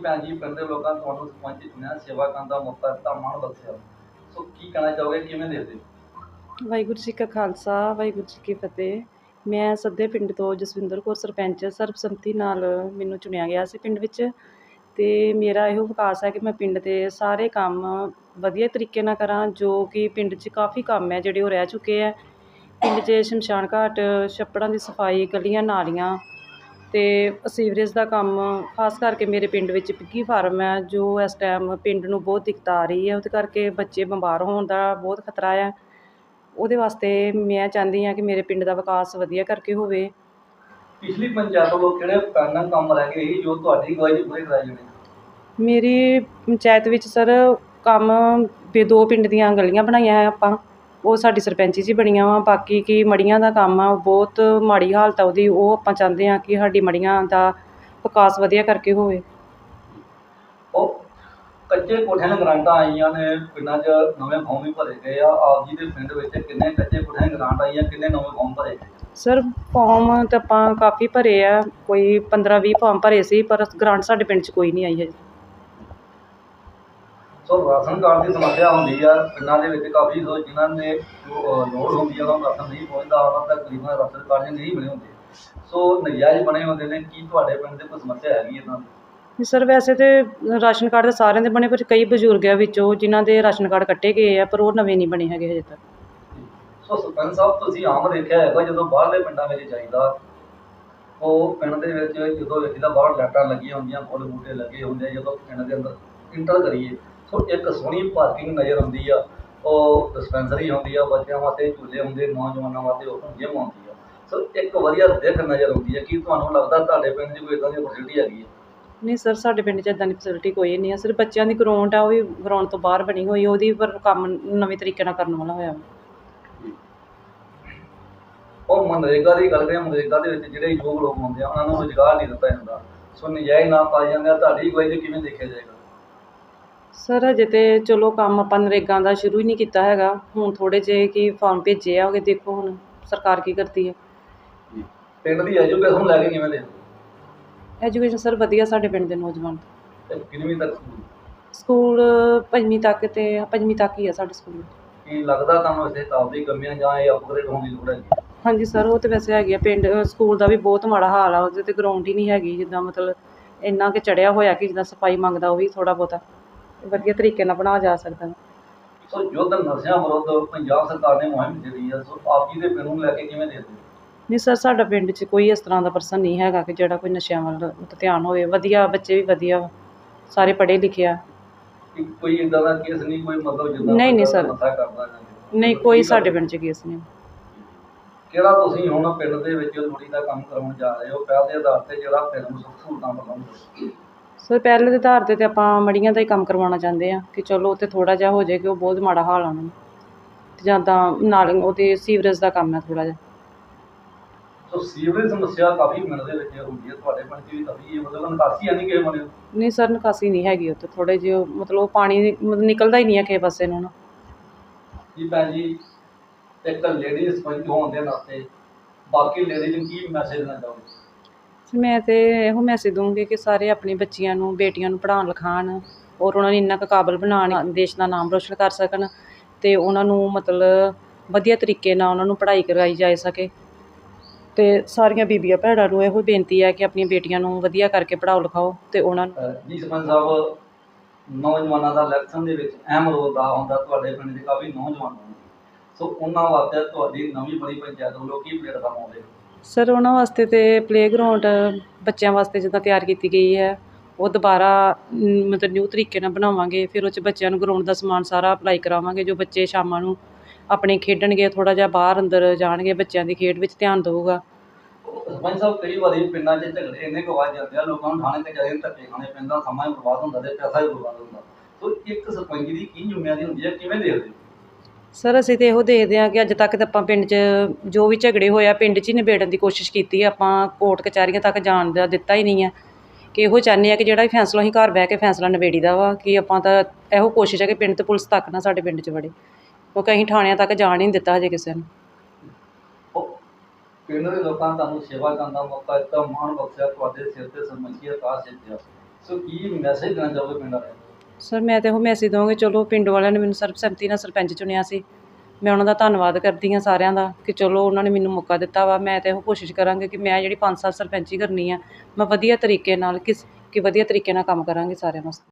ਭੈਣ ਜੀ ਪਿੰਡ ਦੇ ਲੋਕਾਂ ਨੇ ਤੁਹਾਨੂੰ ਸਰਪੰਚ ਚੁਣਿਆ, ਸੇਵਾ ਕਰਨ ਦਾ ਮੌਕਾ ਦਿੱਤਾ, ਮਾਣ ਬਖਸ਼ਿਆ। ਸੋ ਕੀ ਕਹਿਣਾ ਚਾਹੋਗੇ, ਕਿਵੇਂ ਦੇਖਦੇ? ਹੋ? ਵਾਹਿਗੁਰੂ ਜੀ ਕਾ ਖਾਲਸਾ, ਵਾਹਿਗੁਰੂ ਜੀ ਕੀ ਫਤਿਹ। ਮੈਂ ਸੱਦੇ ਪਿੰਡ ਤੋਂ ਜਸਵਿੰਦਰ ਕੌਰ, ਸਰਪੰਚ, ਸਰਬਸੰਮਤੀ ਨਾਲ ਮੈਨੂੰ ਚੁਣਿਆ ਗਿਆ ਸੀ ਪਿੰਡ ਵਿੱਚ। ਅਤੇ ਮੇਰਾ ਇਹੋ ਵਿਕਾਸ ਹੈ ਕਿ ਮੈਂ ਪਿੰਡ ਦੇ ਸਾਰੇ ਕੰਮ ਵਧੀਆ ਤਰੀਕੇ ਨਾਲ ਕਰਾਂ, ਜੋ ਕਿ ਪਿੰਡ 'ਚ ਕਾਫੀ ਕੰਮ ਹੈ, ਜਿਹੜੇ ਉਹ ਰਹਿ ਚੁੱਕੇ ਹੈ। ਪਿੰਡ 'ਚ ਸ਼ਮਸ਼ਾਨ ਘਾਟ, ਛੱਪੜਾਂ ਦੀ ਸਫ਼ਾਈ, ਗਲੀਆਂ, ਨਾਲੀਆਂ ਅਤੇ ਸੀਵਰੇਜ ਦਾ ਕੰਮ ਖਾਸ ਕਰਕੇ ਮੇਰੇ ਪਿੰਡ ਵਿੱਚ ਪਿੱਗੀ ਫਾਰਮ ਹੈ ਜੋ ਇਸ ਟਾਈਮ ਪਿੰਡ ਨੂੰ ਬਹੁਤ ਦਿੱਕਤ ਆ ਰਹੀ ਹੈ। ਉਹਦੇ ਕਰਕੇ ਬੱਚੇ ਬਿਮਾਰ ਹੋਣ ਦਾ ਬਹੁਤ ਖਤਰਾ ਹੈ। ਉਹਦੇ ਵਾਸਤੇ ਮੈਂ ਚਾਹੁੰਦੀ ਹਾਂ ਕਿ ਮੇਰੇ ਪਿੰਡ ਦਾ ਵਿਕਾਸ ਵਧੀਆ ਕਰਕੇ ਹੋਵੇ। ਪਿਛਲੀ ਪੰਚਾਇਤ ਵੱਲੋਂ ਕਿਹੜੇ ਪੈਨਲ ਕੰਮ ਰਹਿ ਗਏ ਸੀ ਜੋ ਤੁਹਾਡੀ ਅਗਵਾਈ 'ਚ ਪੂਰੇ ਕਰਾਏ ਜਾਣੇ? ਮੇਰੀ ਪੰਚਾਇਤ ਵਿੱਚ ਸਰ ਕੰਮ ਵੀ ਦੋ ਪਿੰਡ ਦੀਆਂ ਗਲੀਆਂ ਬਣਾਈਆਂ ਆਪਾਂ। ਉਹ ਸਾਡੀ ਸਰਪੰਚੀ ਹੀ ਬਣੀਆਂ ਵਾ ਬਾਕੀ ਕੀ ਮੜੀਆਂ ਦਾ ਕੰਮ ਆ ਬਹੁਤ ਮਾੜੀ ਹਾਲਤ ਆ ਉਹਦੀ ਉਹ ਆਪਾਂ ਚਾਹੁੰਦੇ ਹਾਂ ਕਿ ਸਾਡੀ ਮੜੀਆਂ ਦਾ ਵਿਕਾਸ ਵਧੀਆ ਕਰਕੇ ਹੋਵੇ। ਉਹ ਕੱਚੇ ਕੋਠਿਆਂ ਨੂੰ ਗਰਾਂਟਾਂ ਆਈਆਂ ਨੇ ਪਿੰਡਾਂ 'ਚ ਨਵੇਂ ਫਾਰਮ ਵੀ ਭਰੇ ਗਏ ਆ ਆਪ ਜੀ ਦੇ ਪਿੰਡ ਵਿੱਚ ਕਿੰਨੇ ਕੱਚੇ ਕੋਠਿਆਂ ਦੀ ਗਰਾਂਟ ਆਈਆਂ ਕਿੰਨੇ ਨਵੇਂ ਫਾਰਮ ਭਰੇ ਗਏ? ਸਰ ਫਾਰਮ ਤਾਂ ਆਪਾਂ ਕਾਫੀ ਭਰੇ ਆ ਕੋਈ 15 20 ਫਾਰਮ ਭਰੇ ਸੀ ਪਰ ਗ੍ਰਾਂਟ ਸਾਡੇ ਪਿੰਡ 'ਚ ਕੋਈ ਨਹੀਂ ਆਈ ਹੈ ਸੋ ਰਾਸ਼ਨ ਕਾਰਡ ਦੀ ਸਮੱਸਿਆ ਹੁੰਦੀ ਆ ਪਿੰਡਾਂ ਦੇ ਵਿੱਚ ਕਾਫੀ ਸੋ ਜਿਨ੍ਹਾਂ ਨੇ ਜੋ, ਲੋੜ ਹੁੰਦੀ ਆ ਉਹਨਾਂ ਨੂੰ ਰਾਸ਼ਨ ਨਹੀਂ ਪਹੁੰਚਦਾ ਉਹਨਾਂ ਤੱਕ ਗਰੀਬਾਂ ਦੇ ਰਾਸ਼ਨ ਕਾਰਡ ਨਹੀਂ ਬਣੇ ਹੁੰਦੇ। ਸੋ ਨਜਾਇਜ਼ ਬਣੇ ਹੁੰਦੇ ਨੇ ਕੀ ਤੁਹਾਡੇ ਪਿੰਡ ਦੇ ਕੋਈ ਸਮੱਸਿਆ ਹੈਗੀ ਇਹਨਾਂ ਦੀ ਨਹੀਂ ਸਰ ਵੈਸੇ ਤੇ ਰਾਸ਼ਨ ਕਾਰਡ ਤਾਂ ਸਾਰਿਆਂ ਦੇ ਬਣੇ ਪਰ ਕਈ ਬਜ਼ੁਰਗ ਆ ਵਿੱਚੋਂ ਜਿਨ੍ਹਾਂ ਦੇ ਰਾਸ਼ਨ ਕਾਰਡ ਕੱਟੇ ਗਏ ਆ ਪਰ ਉਹ ਨਵੇਂ ਨਹੀਂ ਬਣੇ ਹੈਗੇ ਹਜੇ ਤੱਕ। ਸੋ ਸਰਪੰਚ ਸਾਹਿਬ ਤੁਸੀਂ ਆਮ ਦੇਖਿਆ ਹੈਗਾ ਜਦੋਂ ਬਾਹਰਲੇ ਪਿੰਡਾਂ ਵਿੱਚ ਜਾਈਦਾ ਉਹ ਪਿੰਡ ਦੇ ਵਿੱਚ ਜਦੋਂ ਵੇਖੀਦਾ ਬਾਹਰ ਲਾਈਟਾਂ ਲੱਗੀਆਂ ਹੁੰਦੀਆਂ ਫੁੱਲ ਬੂਟੇ ਲੱਗੇ ਹੁੰਦੇ ਆ, ਜਦੋਂ ਪਿੰਡ ਦੇ ਅੰਦਰ ਇੰਟਰ ਕਰੀਏ ਸੋ ਇੱਕ ਸੋਹਣੀ ਪਾਰਕਿੰਗ ਨਜ਼ਰ ਆਉਂਦੀ ਆ ਉਹ ਡਿਸਪੈਂਸਰੀ ਹੁੰਦੀ ਆ ਬੱਚਿਆਂ ਵਾਸਤੇ ਝੂਲੇ ਹੁੰਦੇ ਨੌਜਵਾਨਾਂ ਵਾਸਤੇ ਉਹ ਜਿਮ ਹੁੰਦੀ ਆ ਸੋ ਇੱਕ ਵਧੀਆ ਦਿੱਖ ਨਜ਼ਰ ਆਉਂਦੀ ਹੈ ਕੀ ਤੁਹਾਨੂੰ ਲੱਗਦਾ ਤੁਹਾਡੇ ਪਿੰਡ 'ਚ ਕੋਈ ਇਦਾਂ ਦੀ ਫੈਸਿਲਿਟੀ ਹੈਗੀ ਨਹੀਂ ਸਰ ਸਾਡੇ ਪਿੰਡ 'ਚ ਇਦਾਂ ਦੀ ਫੈਸਿਲਿਟੀ ਕੋਈ ਨਹੀਂ ਹੈ ਸਿਰਫ ਬੱਚਿਆਂ ਦੀ ਗਰਾਊਂਡ ਆ ਉਹ ਵੀ ਗਰਾਊਂਡ ਤੋਂ ਬਾਹਰ ਬਣੀ ਹੋਈ ਉਹਦੀ ਪਰ ਕੰਮ ਨਵੇਂ ਤਰੀਕੇ ਨਾਲ ਕਰਨ ਵਾਲਾ ਹੋਇਆ। ਉਹ ਮਨਰੇਗਾ ਦੀ ਗੱਲ ਕਰੀਏ ਮਨਰੇਗਾ ਦੇ ਵਿੱਚ ਜਿਹੜੇ ਯੋਗ ਲੋਕ ਹੁੰਦੇ ਆ ਉਹਨਾਂ ਨੂੰ ਰੁਜ਼ਗਾਰ ਨਹੀਂ ਦਿੱਤਾ ਜਾਂਦਾ। ਸੋ ਨਜਾਇਜ਼ ਨਾ ਪਾਏ ਜਾਂਦੇ ਆ ਤੁਹਾਡੀ ਅਗਵਾਈ 'ਚ ਕਿਵੇਂ ਦੇਖਿਆ ਜਾਏਗਾ? ਸਰ ਹਜੇ ਤੇ ਚਲੋ ਕੰਮ ਆਪਾਂ ਨਰੇਗਾ ਦਾ ਸ਼ੁਰੂ ਹੀ ਨਹੀਂ ਕੀਤਾ ਹੈਗਾ। ਹੁਣ ਥੋੜੇ ਜਿਹੇ ਕੀ ਫਾਰਮ ਭੇਜੇ ਆ ਉਹ ਦੇਖੋ ਹੁਣ ਸਰਕਾਰ ਕੀ ਕਰਦੀ ਹੈ ਪਿੰਡ ਦੀ ਐਜੂਕੇਸ਼ਨ ਲੈ ਕੇ ਕਿਵੇਂ ਹੋ? ਐਜੂਕੇਸ਼ਨ ਸਰ ਵਧੀਆ ਸਾਡੇ ਪਿੰਡ ਦੇ ਨੌਜਵਾਨ ਤੇ। ਕਿੰਨਵੀਂ ਤੱਕ ਸਕੂਲ? ਸਕੂਲ ਪੰਜਵੀਂ ਤੱਕ ਤੇ ਪੰਜਵੀਂ ਤੱਕ ਹੀ ਆ ਸਾਡੇ ਸਕੂਲ ਕੀ ਲੱਗਦਾ ਤੁਹਾਨੂੰ ਇਸੇ ਕਿਤਾਬ ਦੀ ਕਮੀਆਂ ਜਾਂ ਇਹ ਅਪਗ੍ਰੇਡ ਹੋਣ ਦੀ ਲੋੜ ਹੈਗੀ? ਹਾਂਜੀ ਸਰ ਉਹ ਤੇ ਵੈਸੇ ਹੈਗੀ ਆ। ਪਿੰਡ ਅ, ਸਕੂਲ ਦਾ ਵੀ ਬਹੁਤ ਮਾੜਾ ਹਾਲ ਆ ਉਹਦੇ ਤੇ ਗਰਾਊਂਡ ਹੀ ਨਹੀਂ ਹੈਗੀ। ਜਿੱਦਾਂ ਮਤਲਬ ਇੰਨਾ ਕਿ ਚੜਿਆ ਹੋਇਆ ਕਿ ਜਿੱਦਾਂ ਸਫ਼ਾਈ ਮੰਗਦਾ ਉਹ ਵੀ ਥੋੜਾ ਬਹੁਤਾ। ਵਧੀਆ ਤਰੀਕੇ ਨਾਲ ਬਣਾ ਜਾ ਸਕਦਾ ਸੋ ਯੁੱਧ ਨਸ਼ਿਆਂ ਵਿਰੁੱਧ ਪੰਜਾਬ ਸਰਕਾਰ ਨੇ ਮੁਹਿੰਮ ਜਿਹੜੀ ਆ ਸੋ ਆਪ ਜੀ ਦੇ ਪਿੰਡ ਨੂੰ ਲੈ ਕੇ ਕਿਵੇਂ ਦੇਖਦੇ ਹੋ? ਨਹੀਂ ਸਰ ਸਾਡਾ ਪਿੰਡ 'ਚ ਕੋਈ ਇਸ ਤਰ੍ਹਾਂ ਦਾ ਪਰਸਨ ਨਹੀਂ ਹੈਗਾ ਕਿ ਜਿਹੜਾ ਕੋਈ ਨਸ਼ਿਆਂ ਵੱਲ ਧਿਆਨ ਹੋਵੇ। ਵਧੀਆ ਬੱਚੇ ਵੀ ਵਧੀਆ ਸਾਰੇ ਪੜ੍ਹੇ ਲਿਖੇ ਆ। ਕਿ ਕੋਈ ਇਦਾਂ ਦਾ ਕੇਸ ਨਹੀਂ ਕੋਈ ਮਤਲਬ ਜਿੱਦਾਂ ਨਹੀਂ, ਨਹੀਂ ਸਰ। ਨਸ਼ਾ ਕਰਦਾ ਜਾਂ ਨਹੀਂ। ਕੋਈ ਸਾਡੇ ਪਿੰਡ 'ਚ ਕੇਸ ਨਹੀਂ। ਕਿਹੜਾ ਤੁਸੀਂ ਹੁਣ ਪਿੰਡ ਦੇ ਵਿੱਚ ਲੋੜੀ ਦਾ ਕੰਮ ਕਰਾਉਣ ਜਾ ਰਹੇ ਹੋ? ਪਹਿਲ ਦੇ ਆਧਾਰ ਤੇ ਜਿਹੜਾ ਪਿੰਡ ਨੂੰ ਸੁੱਖ ਸਹੂਲਤਾਂ ਪ੍ਰਦਾਨ ਸਰ ਪਹਿਲੇ ਦੇ ਆਧਾਰ ਤੇ ਤੇ ਆਪਾਂ ਮੜੀਆਂ ਦਾ ਹੀ ਕੰਮ ਕਰਵਾਉਣਾ ਚਾਹੁੰਦੇ ਆ ਕਿ ਚਲੋ ਉੱਥੇ ਥੋੜਾ ਜਿਹਾ ਹੋ ਜਾਏ ਕਿ ਉਹ ਬਹੁਤ ਮਾੜਾ ਹਾਲ ਆ ਉਹਨਾਂ ਨੂੰ। ਤੇ ਜਾਂ ਤਾਂ ਨਾਲ ਉਹਦੇ ਸੀਵਰੇਜ ਦਾ ਕੰਮ ਹੈ ਥੋੜਾ ਜਿਹਾ। ਸੋ ਸੀਵਰੇਜ ਸਮੱਸਿਆ ਕਾਫੀ ਪਿੰਡ ਦੇ ਵਿੱਚ ਹੁੰਦੀ ਹੈ ਤੁਹਾਡੇ ਪਿੰਡ 'ਚ ਵੀ ਕਾਫੀ ਹੈ ਮਤਲਬ ਨਿਕਾਸੀ ਹੈ ਨਹੀਂ ਕਿਸੇ ਬਣੇ ਨਹੀਂ ਸਰ ਨਿਕਾਸੀ ਨਹੀਂ ਹੈਗੀ ਉੱਥੇ। ਥੋੜੇ ਜਿਹੇ ਮਤਲਬ ਉਹ ਪਾਣੀ ਮਤਲਬ ਨਿਕਲਦਾ ਹੀ ਨਹੀਂ ਹੈ ਕਿਸੇ ਪਾਸੇ ਨੂੰ। ਨਾ ਜੀ ਭੈਣ ਜੀ ਇੱਕ ਲੇਡੀ ਸਰਪੰਚ ਹੋਣ ਦੇ ਨਾਤੇ ਬਾਕੀ ਲੇਡੀਜ਼ ਨੂੰ ਕੀ ਮੈਸੇਜ ਦੇਣਾ ਚਾਹੋਗੇ? ਮੈਂ ਤੇ ਇਹੋ ਮੈਸੇਜ ਦੂੰਗੀ ਕਿ ਸਾਰੇ ਆਪਣੀ ਬੱਚੀਆਂ ਨੂੰ ਬੇਟੀਆਂ ਨੂੰ ਪੜ੍ਹਾਉਣ ਲਿਖਾਉਣ ਔਰ ਉਹਨਾਂ ਨੂੰ ਇੰਨਾ ਕੁ ਕਾਬਲ ਬਣਾਉਣ ਦੇਸ਼ ਦਾ ਨਾਮ ਰੋਸ਼ਨ ਕਰ ਸਕਣ ਅਤੇ ਉਹਨਾਂ ਨੂੰ ਮਤਲਬ ਵਧੀਆ ਤਰੀਕੇ ਨਾਲ ਉਹਨਾਂ ਨੂੰ ਪੜ੍ਹਾਈ ਕਰਵਾਈ ਜਾ ਸਕੇ। ਅਤੇ ਸਾਰੀਆਂ ਬੀਬੀਆਂ ਭੈਣਾਂ ਨੂੰ ਇਹੋ ਬੇਨਤੀ ਹੈ ਕਿ ਆਪਣੀਆਂ ਬੇਟੀਆਂ ਨੂੰ ਵਧੀਆ ਕਰਕੇ ਪੜ੍ਹਾਓ ਲਿਖਾਓ ਅਤੇ ਉਹਨਾਂ ਨੂੰ ਅਹ ਜੀ ਸਰਪੰਚ ਸਾਹਿਬ ਨੌਜਵਾਨਾਂ ਦਾ ਇਲੈਕਸ਼ਨ ਦੇ ਵਿੱਚ ਅਹਿਮ ਰੋਲ ਦਾ ਹੁੰਦਾ ਤੁਹਾਡੇ ਪਿੰਡ ਦੇ ਕਾਫੀ ਨੌਜਵਾਨ ਸੋ ਉਹਨਾਂ ਵਾਸਤੇ ਤੁਹਾਡੀ ਨਵੀਂ ਬਣੀ ਪੰਚਾਇਤ ਵੱਲੋਂ ਕੀ ਪਲੇਟਫਾਰਮ ਆਉਂਦੇ ਸਰ, ਉਹਨਾਂ ਵਾਸਤੇ ਤਾਂ ਪਲੇਗਰਾਉਂਡ ਬੱਚਿਆਂ ਵਾਸਤੇ ਜਿੱਦਾਂ ਤਿਆਰ ਕੀਤੀ ਗਈ ਹੈ, ਉਹ ਦੁਬਾਰਾ ਮਤਲਬ ਨਿਊ ਤਰੀਕੇ ਨਾਲ ਬਣਾਵਾਂਗੇ, ਫਿਰ ਉਹ 'ਚ ਬੱਚਿਆਂ ਨੂੰ ਗਰਾਊਂਡ ਦਾ ਸਮਾਨ ਸਾਰਾ ਅਪਲਾਈ ਕਰਾਵਾਂਗੇ, ਜੋ ਬੱਚੇ ਸ਼ਾਮਾਂ ਨੂੰ ਆਪਣੇ ਖੇਡਣਗੇ, ਥੋੜ੍ਹਾ ਜਿਹਾ ਬਾਹਰ ਅੰਦਰ ਜਾਣਗੇ, ਬੱਚਿਆਂ ਦੀ ਖੇਡ ਵਿੱਚ ਧਿਆਨ ਦਊਗਾ। ਸਰਪੰਚ ਸਾਹਿਬ, ਕਈ ਵਾਰੀ ਪਿੰਡਾਂ 'ਚ ਝਗੜੇ ਇੰਨੇ ਕੁ ਵੱਜ ਜਾਂਦੇ ਆ, ਲੋਕਾਂ ਨੂੰ ਥਾਣੇ ਤੇ ਜਾਏ ਧੱਕੇ ਖਾਣੇ ਪੈਂਦਾ ਸਮਾਂ ਵੀ ਬਰਬਾਦ ਹੁੰਦਾ ਤੇ ਪੈਸਾ ਵੀ ਬਰਬਾਦ ਹੁੰਦਾ। ਸੋ ਇੱਕ ਸਰਪੰਚ ਦੀ ਕੀ ਜ਼ਿੰਮੇਵਾਰੀ ਹੁੰਦੀ ਹੈ, ਕਿਵੇਂ ਦੇਖਦੇ ਹੋ? ਸਰ, ਅਸੀਂ ਤੇ ਇਹੋ ਦੇਖਦੇ ਹਾਂ ਕਿ ਅੱਜ ਤੱਕ ਤਾਂ ਆਪਾਂ ਪਿੰਡ 'ਚ ਜੋ ਵੀ ਝਗੜੇ ਹੋਇਆ ਪਿੰਡ 'ਚ ਹੀ ਨਿਬੇੜਨ ਦੀ ਕੋਸ਼ਿਸ਼ ਕੀਤੀ ਹੈ ਆਪਾਂ ਕੋਰਟ ਕਚਹਿਰੀਆਂ ਤੱਕ ਜਾਣ ਦਾ ਦਿੱਤਾ ਹੀ ਨਹੀਂ ਹੈ ਕਿ ਇਹੋ ਚਾਹੁੰਦੇ ਆ ਕਿ ਜਿਹੜਾ ਵੀ ਫੈਸਲਾ ਅਸੀਂ ਘਰ ਬਹਿ ਕੇ ਫੈਸਲਾ ਨਿਬੇੜੀਦਾ ਵਾ, ਕਿ ਆਪਾਂ ਤਾਂ ਇਹੋ ਕੋਸ਼ਿਸ਼ ਹੈ ਕਿ ਪਿੰਡ ਤੇ ਪੁਲਿਸ ਤੱਕ ਨਾ ਸਾਡੇ ਪਿੰਡ 'ਚ ਵੜੇ। ਕਿਉਂਕਿ ਅਸੀਂ ਥਾਣਿਆਂ ਤੱਕ ਜਾਣ ਹੀ ਨਹੀਂ ਦਿੱਤਾ ਹਜੇ ਕਿਸੇ ਨੂੰ। ਪਿੰਡ ਦੇ ਲੋਕਾਂ ਨੇ ਤੁਹਾਨੂੰ ਸੇਵਾ ਕਰਨ ਦਾ ਮੌਕਾ ਦਿੱਤਾ ਮਾਣ ਬਖਸ਼ਿਆ, ਤੁਹਾਡੇ ਸਿਰ ਤੇ ਸਰਪੰਚੀ ਅਕਾਸ਼ ਸਿੱਧਿਆ ਸੋ ਕੀ ਮੈਸੇਜ ਦੇਣਾ ਚਾਹੋਗੇ ਪਿੰਡ ਵਾਲਿਆਂ ਨੂੰ? ਸਰ, ਮੈਂ ਤਾਂ ਉਹ ਮੈਸੇਜ ਦਵਾਂਗੀ, ਚਲੋ ਪਿੰਡ ਵਾਲਿਆਂ ਨੇ ਮੈਨੂੰ ਸਰਬਸੰਮਤੀ ਨਾਲ ਸਰਪੰਚ ਚੁਣਿਆ ਸੀ। ਮੈਂ ਉਹਨਾਂ ਦਾ ਧੰਨਵਾਦ ਕਰਦੀ ਹਾਂ ਸਾਰਿਆਂ ਦਾ ਕਿ ਚਲੋ ਉਹਨਾਂ ਨੇ ਮੈਨੂੰ ਮੌਕਾ ਦਿੱਤਾ ਵਾ। ਮੈਂ ਤਾਂ ਇਹੋ ਕੋਸ਼ਿਸ਼ ਕਰਾਂਗੀ ਕਿ ਮੈਂ ਜਿਹੜੀ ਪੰਜ ਸਾਲ ਸਰਪੰਚੀ ਕਰਨੀ ਆ, ਮੈਂ ਵਧੀਆ ਤਰੀਕੇ ਨਾਲ ਕਿਸ, ਕਿ ਵਧੀਆ ਤਰੀਕੇ ਨਾਲ ਕੰਮ ਕਰਾਂਗੀ ਸਾਰਿਆਂ ਵਾਸਤੇ।